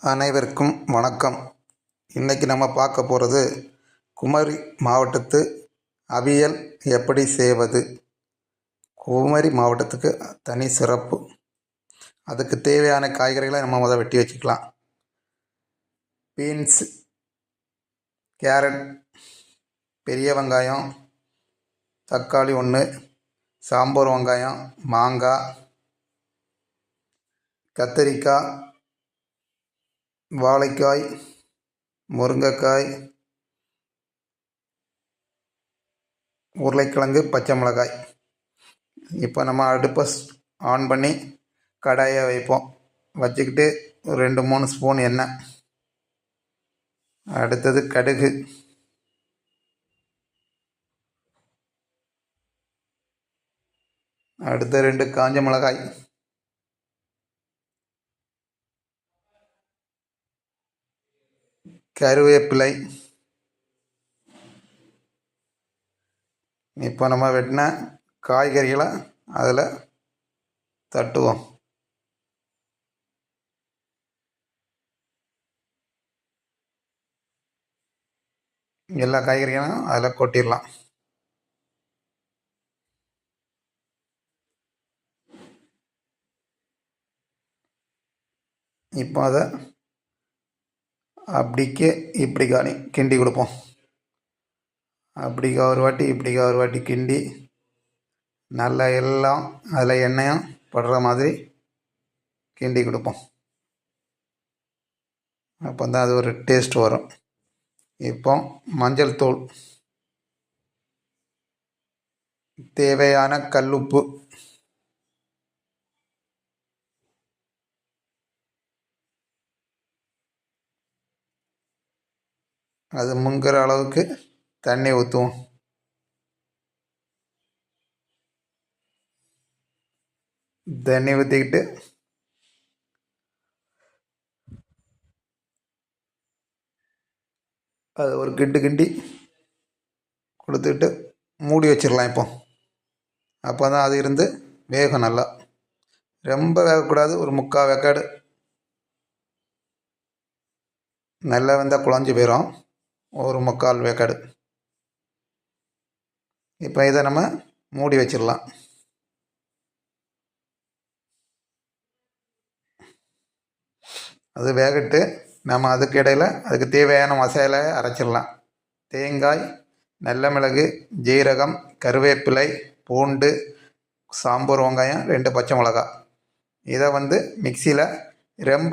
அனைவருக்கும் வணக்கம். இன்றைக்கி நம்ம பார்க்க போகிறது குமரி மாவட்டத்து அவியல் எப்படி செய்வது? குமரி மாவட்டத்துக்கு தனி சிறப்பு. அதுக்கு தேவையான காய்கறிகளை நம்ம முதல் வெட்டி வச்சுக்கலாம். பீன்ஸ் கேரட் பெரிய வெங்காயம் தக்காளி ஒன்று சாம்பார் வெங்காயம் மாங்காய் கத்தரிக்காய் வாழைக்காய் முருங்கைக்காய் உருளைக்கிழங்கு பச்சை மிளகாய். இப்போ நம்ம அடுப்பை ஆன் பண்ணி கடாயை வைப்போம். வச்சுக்கிட்டு ஒரு ரெண்டு மூணு ஸ்பூன் எண்ணெய். அடுத்தது கடுகு. அடுத்த ரெண்டு காஞ்ச மிளகாய். கருவேப்பிலை. இப்போ நம்ம வெட்டின காய்கறிகளை அதில் தட்டுவோம். எல்லா காய்கறிகளும் அதில் கொட்டிடலாம். இப்போ அதை அப்படிக்கே இப்படிக்கானி கிண்டி கொடுப்போம். அப்படிக்கா ஒரு வாட்டி இப்படிக்கா ஒரு வாட்டி கிண்டி நல்லா எல்லாம் அதில் எண்ணெயும் படுற மாதிரி கிண்டி கொடுப்போம். அப்போ தான் அது ஒரு டேஸ்ட் வரும். இப்போ மஞ்சள் தூள் தேவையான கல்லுப்பு அது முங்குற அளவுக்கு தண்ணி ஊற்றுவோம் தண்ணி ஊற்றிக்கிட்டு அது ஒரு கிண்டு கிண்டி கொடுத்துட்டு மூடி வச்சிடலாம் இப்போ. அப்போ தான் அது இருந்து வேகம் நல்லா. ரொம்ப வேகக்கூடாது ஒரு முக்கால் வேக்காடு. நல்லா வந்தால் குழஞ்சி போயிடும் ஒரு முக்கால் வேக்காடு. இப்போ இதை நம்ம மூடி வச்சிடலாம். அது வேகட்டு நம்ம அதுக்கு இடையில் அதுக்கு தேவையான மசாலை அரைச்சிடலாம். தேங்காய் நல்ல மிளகு ஜீரகம் கருவேப்பிலை பூண்டு சாம்பார் வெங்காயம் ரெண்டு பச்சை மிளகா இதை வந்து மிக்சியில் ரொம்ப